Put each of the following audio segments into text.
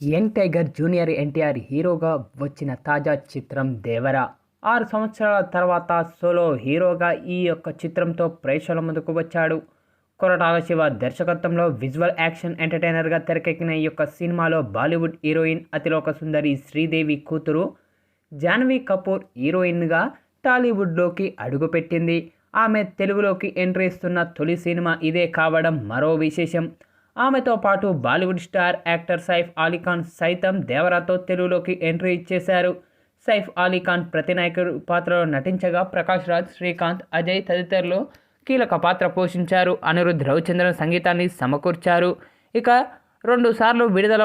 Young tiger junior NTR హీరోగా వచ్చిన తాజా చిత్రం దేవరా. ఆరు సంవత్సరాల తర్వాత సోలో హీరోగా ఈ యొక్క చిత్రంతో ప్రేక్షకుల ముందుకు వచ్చాడు. కొరటాల శివ దర్శకత్వంలో విజువల్ యాక్షన్ ఎంటర్టైనర్గా తెరకెక్కిన ఈ యొక్క సినిమాలో బాలీవుడ్ హీరోయిన్ అతిలోక సుందరి శ్రీదేవి కూతురు జాన్వీ కపూర్ హీరోయిన్గా టాలీవుడ్లోకి అడుగుపెట్టింది. ఆమె తెలుగులోకి ఎంట్రీ ఇస్తున్న తొలి సినిమా ఇదే కావడం మరో విశేషం. ఆమెతో పాటు Bollywood star actor Saif Ali Khan సైతం దేవరాతో తెలుగులోకి ఎంట్రీ ఇచ్చేశారు. సైఫ్ అలీఖాన్ ప్రతినాయకుడు పాత్రలో నటించగా ప్రకాష్ రాజ్ శ్రీకాంత్ అజయ్ తదితరులు కీలక పాత్ర పోషించారు. అనిరుద్ధ్ రవిచంద్రన్ సంగీతాన్ని సమకూర్చారు. ఇక రెండు సార్లు విడుదల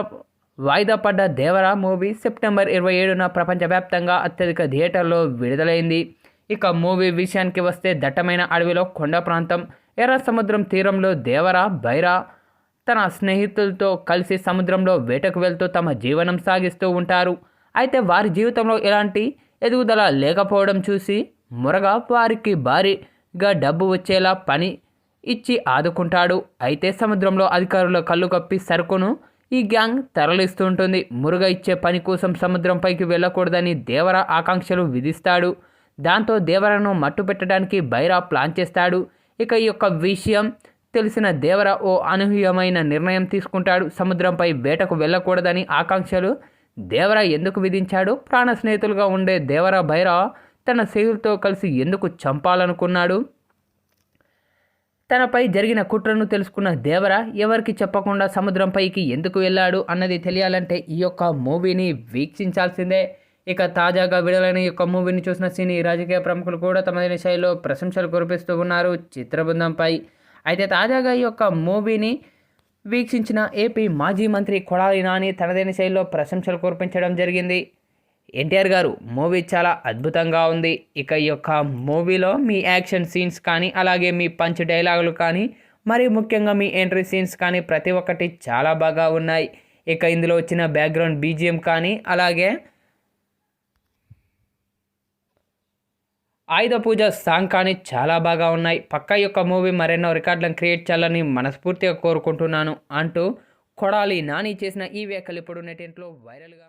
వాయిదా పడ్డ దేవరా మూవీ సెప్టెంబర్ ఇరవై ఏడున ప్రపంచవ్యాప్తంగా అత్యధిక థియేటర్లో విడుదలైంది. ఇక మూవీ విషయానికి వస్తే దట్టమైన అడవిలో కొండ ప్రాంతం ఎర్ర సముద్రం తీరంలో దేవర బైరా తన స్నేహితులతో కలిసి సముద్రంలో వేటకు వెళ్తూ తమ జీవనం సాగిస్తూ ఉంటారు. అయితే వారి జీవితంలో ఎలాంటి ఎదుగుదల లేకపోవడం చూసి మురగ వారికి భారీగా డబ్బు వచ్చేలా పని ఇచ్చి ఆదుకుంటాడు. అయితే సముద్రంలో అధికారుల కళ్ళు కప్పి సరుకును ఈ గ్యాంగ్ తరలిస్తుంటుంది. మురుగ ఇచ్చే పని కోసం సముద్రంపైకి వెళ్ళకూడదని దేవర ఆకాంక్షలు విధిస్తాడు. దాంతో దేవరను మట్టు పెట్టడానికి బైరా ప్లాన్ చేస్తాడు. ఇక ఈ యొక్క విషయం తెలిసిన దేవర ఓ అనూహ్యమైన నిర్ణయం తీసుకుంటాడు. సముద్రంపై వేటకు వెళ్ళకూడదని ఆకాంక్షలు దేవర ఎందుకు విధించాడు? ప్రాణ స్నేహితులుగా ఉండే దేవర భైరా తన స్నేహితులతో కలిసి ఎందుకు చంపాలనుకున్నాడు? తనపై జరిగిన కుట్రను తెలుసుకున్న దేవర ఎవరికి చెప్పకుండా సముద్రంపైకి ఎందుకు వెళ్ళాడు అన్నది తెలియాలంటే ఈ యొక్క మూవీని వీక్షించాల్సిందే. ఇక తాజాగా విడుదలైన ఈ యొక్క మూవీని చూసిన సినీ రాజకీయ ప్రముఖులు కూడా తమదైన శైలిలో ప్రశంసలు కురిపిస్తూ ఉన్నారు. చిత్రబృందంపై అయితే తాజాగా ఈ యొక్క మూవీని వీక్షించిన ఏపీ మాజీ మంత్రి కొడాలి నాని తనదైన శైలిలో ప్రశంసలు కురిపించడం జరిగింది. ఎన్టీఆర్ గారు మూవీ చాలా అద్భుతంగా ఉంది. ఇక ఈ యొక్క మూవీలో మీ యాక్షన్ సీన్స్ కానీ అలాగే మీ పంచ్ డైలాగులు కానీ మరి ముఖ్యంగా మీ ఎంట్రీ సీన్స్ కానీ ప్రతి ఒక్కటి చాలా బాగా ఉన్నాయి. ఇక ఇందులో వచ్చిన బ్యాక్గ్రౌండ్ బీజిఎం కానీ అలాగే ఆయుధ పూజ సాంగ్ కానీ చాలా బాగా ఉన్నాయి. పక్క యొక్క మూవీ మరెన్నో రికార్డులను క్రియేట్ చేయాలని మనస్ఫూర్తిగా కోరుకుంటున్నాను. అంటూ కొడాలి నాని చేసిన ఈ వ్యాఖ్యలు ఇప్పుడు నెటింట్లో వైరల్గా